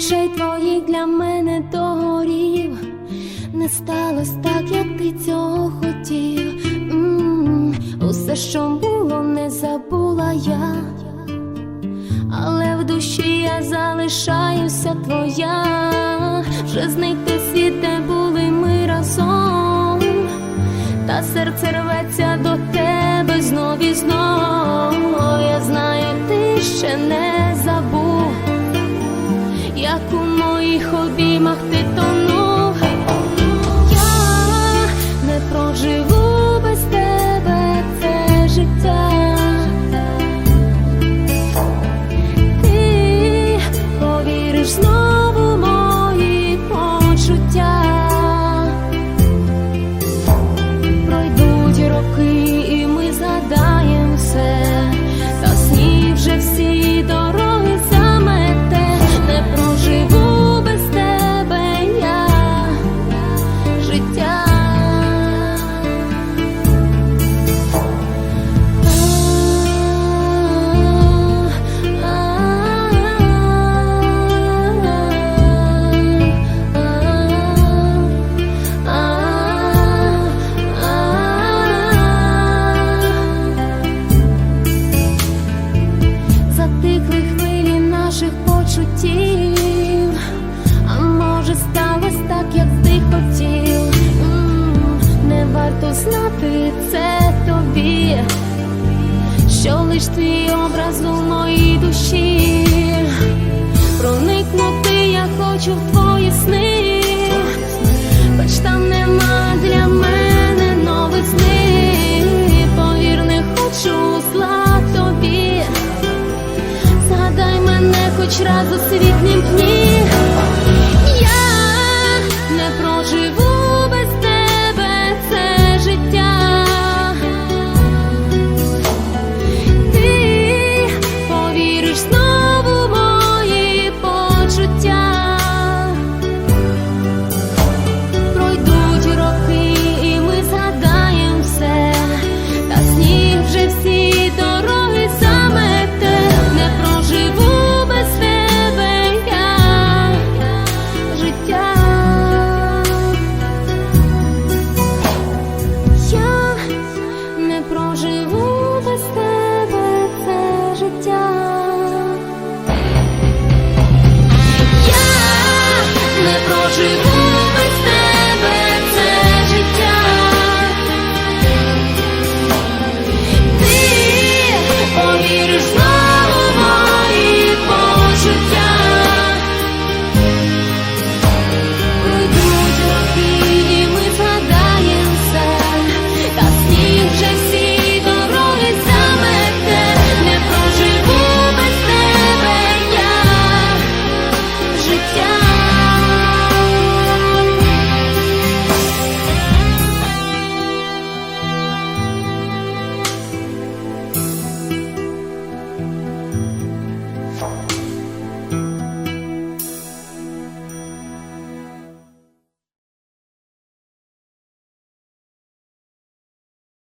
очей твоїх для мене догорів. Не сталося так, як ти цього хотів. м Усе, що було, не забула я, але в душі я залишаюся твоя. Вже зникли світ, де були ми разом, та серце рветься обіймах ти тонув. Що лиш твій образ у моїй душі. Проникнути я хочу в твої сни, хоч там нема для мене нових сни. Повір, не хочу зла тобі. Згадай мене хоч раз у світлім дні.